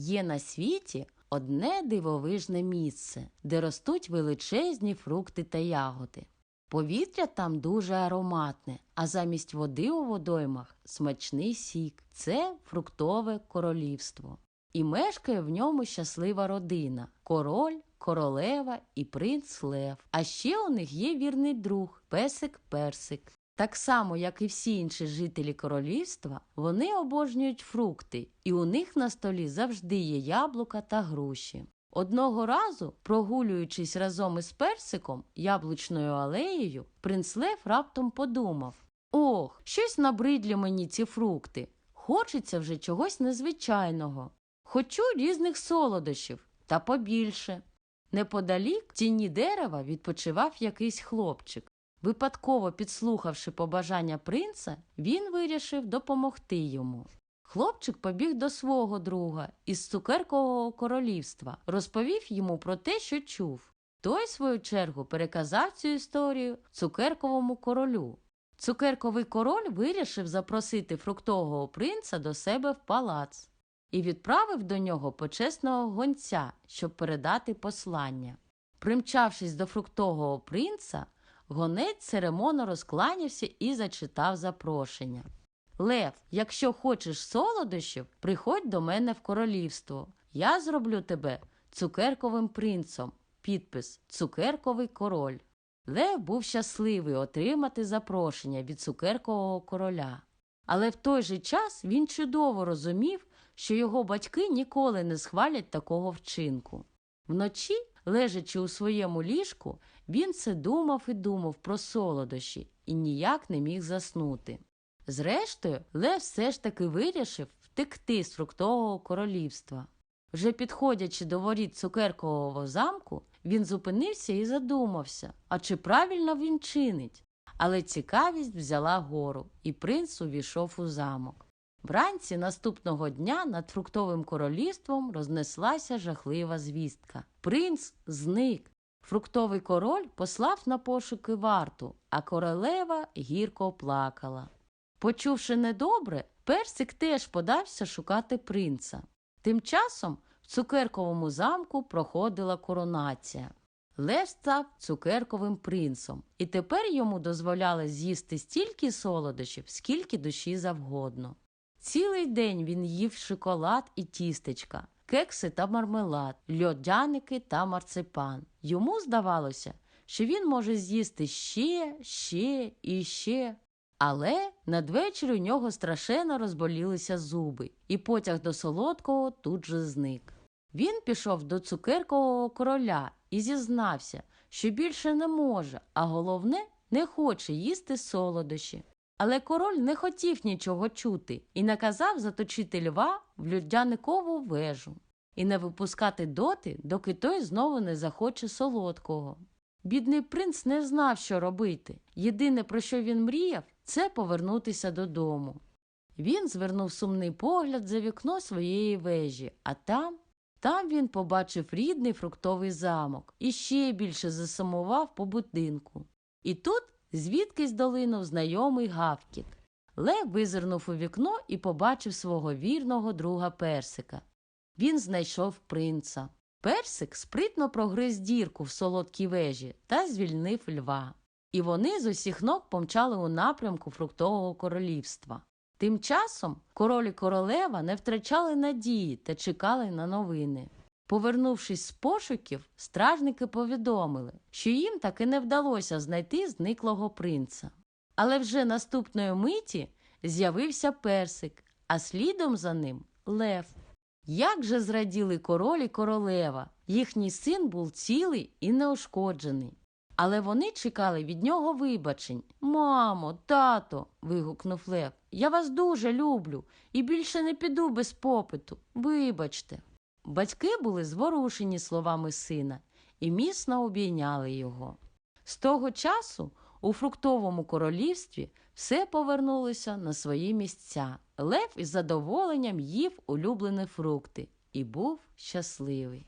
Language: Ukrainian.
Є на світі одне дивовижне місце, де ростуть величезні фрукти та ягоди. Повітря там дуже ароматне, а замість води у водоймах смачний сік. Це фруктове королівство. І мешкає в ньому щаслива родина король, королева і принц Лев. А ще у них є вірний друг песик Персик. Так само, як і всі інші жителі королівства, вони обожнюють фрукти, і у них на столі завжди є яблука та груші. Одного разу, прогулюючись разом із персиком яблучною алеєю, принц Лев раптом подумав Ох, щось набридлі мені ці фрукти. Хочеться вже чогось незвичайного. Хочу різних солодощів та побільше. Неподалік в тіні дерева відпочивав якийсь хлопчик. Випадково підслухавши побажання принца, він вирішив допомогти йому. Хлопчик побіг до свого друга із цукеркового королівства, розповів йому про те, що чув. Той, в свою чергу, переказав цю історію цукерковому королю. Цукерковий король вирішив запросити фруктового принца до себе в палац і відправив до нього почесного гонця, щоб передати послання. Примчавшись до фруктового принца, гонець церемонно розкланявся і зачитав запрошення. Лев, якщо хочеш солодощів, приходь до мене в королівство. Я зроблю тебе цукерковим принцом. Підпис Цукерковий король. Лев був щасливий отримати запрошення від цукеркового короля. Але в той же час він чудово розумів, що його батьки ніколи не схвалять такого вчинку. Вночі, лежачи у своєму ліжку, він все думав і думав про солодощі і ніяк не міг заснути. Зрештою, Лев все ж таки вирішив втекти з фруктового королівства. Вже підходячи до воріт цукеркового замку, він зупинився і задумався, а чи правильно він чинить. Але цікавість взяла гору, і принц увійшов у замок. Вранці наступного дня над фруктовим королівством рознеслася жахлива звістка. Принц зник. Фруктовий король послав на пошуки варту, а королева гірко плакала. Почувши недобре, персик теж подався шукати принца. Тим часом в цукерковому замку проходила коронація. Лев став цукерковим принцом, і тепер йому дозволяли з'їсти стільки солодощів, скільки душі завгодно. Цілий день він їв шоколад і тістечка, кекси та мармелад, льодяники та марципан. Йому здавалося, що він може з'їсти ще, ще і ще. Але надвечір у нього страшенно розболілися зуби, і потяг до солодкого тут же зник. Він пішов до цукеркового короля і зізнався, що більше не може, а головне, не хоче їсти солодощі. Але король не хотів нічого чути і наказав заточити льва в людяникову вежу і не випускати доти, доки той знову не захоче солодкого. Бідний принц не знав, що робити. Єдине, про що він мріяв, це повернутися додому. Він звернув сумний погляд за вікно своєї вежі, а там, там він побачив рідний фруктовий замок і ще більше засумував по будинку. І тут звідкись долинув знайомий гавкіт. Лев визирнув у вікно і побачив свого вірного друга Персика. Він знайшов принца. Персик спритно прогриз дірку в солодкій вежі та звільнив льва. І вони з усіх ног помчали у напрямку фруктового королівства. Тим часом король і королева не втрачали надії та чекали на новини. Повернувшись з пошуків, стражники повідомили, що їм таки не вдалося знайти зниклого принца. Але вже наступної миті з'явився персик, а слідом за ним лев. Як же зраділи король і королева, їхній син був цілий і неушкоджений. Але вони чекали від нього вибачень. Мамо, тато. вигукнув Лев. Я вас дуже люблю і більше не піду без попиту. Вибачте. Батьки були зворушені словами сина і міцно обійняли його. З того часу у фруктовому королівстві все повернулося на свої місця. Лев із задоволенням їв улюблені фрукти і був щасливий.